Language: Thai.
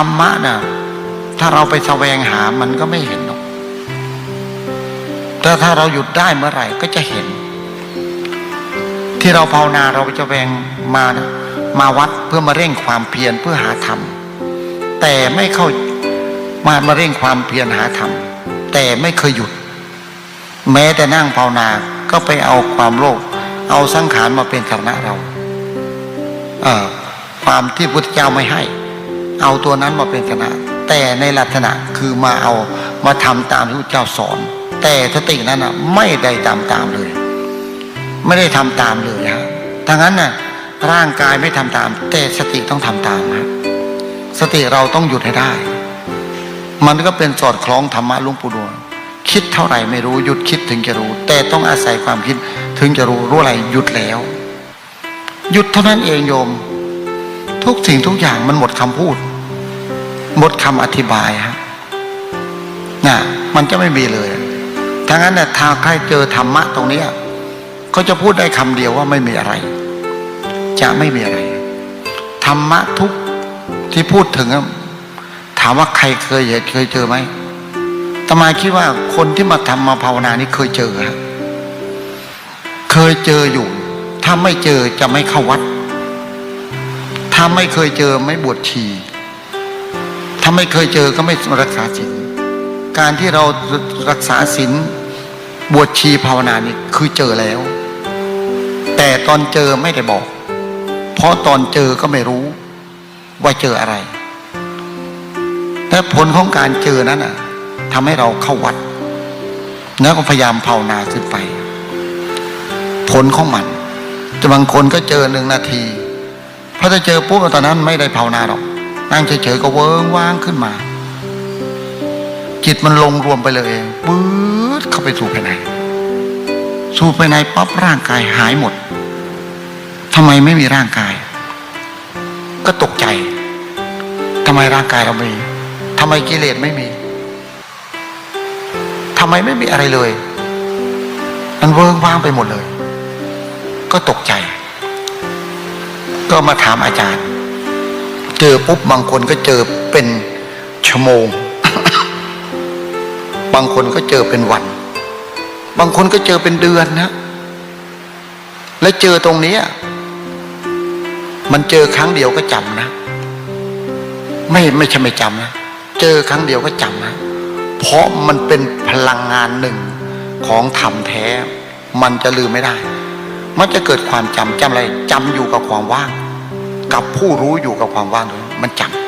รรมะนะถ้าเราไปแสวงหามันก็ไม่เห็นหรอกแต่ถ้าเราหยุดได้เมื่อไหร่ก็จะเห็น ที่เราภาวนาเราจะแวงมานะมาวัดเพื่อมาเร่งความเพียรเพื่อหาธรรม แต่ไม่เข้ามามาเร่งความเพียรหาธรรม แต่ไม่เคยหยุด แม้แต่นั่งภาวนาก็ไปเอาความโลภเอาสังขารมาเป็นสาระเรา เออความที่พุทธเจ้าไม่ให้ เอาตัวนั้นมาเป็นสาระแต่ในลักษณะคือมาเอามาทำตามที่พุทธเจ้าสอน แต่สตินั้นอะไม่ได้ตามตามเลย ไม่ได้ทำตามเลยฮะถ้างั้นน่ะร่างกายไม่ทำตาม แต่สติต้องทำตามฮะสติเราต้องหยุดให้ได้ มันก็เป็นสอดคล้องธรรมะลุงปู่ดวงคิดเท่าไหร่ไม่รู้หยุดคิดถึงจะรู้ แต่ต้องอาศัยความคิดถึงจะรู้รู้อะไรหยุดแล้ว หยุดเท่านั้นเองโยม ทุกสิ่งทุกอย่างมันหมดคำพูด หมดคำอธิบายฮะน่ะมันจะไม่มีเลยถ้างั้นเนี่ยถ้าใครเจอธรรมะตรงนี้เขาจะพูดได้คำเดียวว่าไม่มีอะไร จะไม่มีอะไร ธรรมะทุกที่พูดถึงอะถามว่าใครเคยเห็นเคยเจอไหมตมาคิดว่าคนที่มาทำมาภาวนานี่เคยเจอฮะเคยเจออยู่ ถ้าไม่เจอจะไม่เข้าวัด ถ้าไม่เคยเจอไม่บวชชี ถ้าไม่เคยเจอก็ไม่รักษาศีลการที่เรารักษาศีลบวชชีภาวนานี่คือเจอแล้ว แต่ตอนเจอไม่ได้บอก เพราะตอนเจอก็ไม่รู้ ว่าเจออะไร แต่ผลของการเจอนั้นอะทำให้เราเข้าวัดแล้วก็พยายามภาวนาขึ้นไป ผลของมันแต่บางคนก็เจอหนึ่งนาทีพอจะเจอปุ๊บตอนนั้นไม่ได้ภาวนาหรอก นั่งเฉยๆก็เวิ้งว่างขึ้นมา จิตมันลงรวมไปเลยเองปื๊ดเข้าไปสู่ภายในสู่ภายในปั๊บร่างกายหายหมดทำไมไม่มีร่างกาย ก็ตกใจทำไมร่างกายเราไม่มีทำไมกิเลสไม่มีทำไมไม่มีอะไรเลย มันเวิ้งว่างไปหมดเลย ก็ตกใจ ก็มาถามอาจารย์ เจอปุ๊บบางคนก็เจอเป็นชั่วโมง บางคนก็เจอเป็นวัน บางคนก็เจอเป็นเดือนนะ และเจอตรงนี้มันเจอครั้งเดียวก็จำนะ ไม่ไม่ใช่ไม่จำนะ เจอครั้งเดียวก็จำนะ เพราะมันเป็นพลังงานหนึ่งของธรรมแท้ มันจะลืมไม่ได้ มันจะเกิดความจำจำอะไรจำอยู่กับความว่าง กับผู้รู้อยู่กับความว่างด้วยมันจำ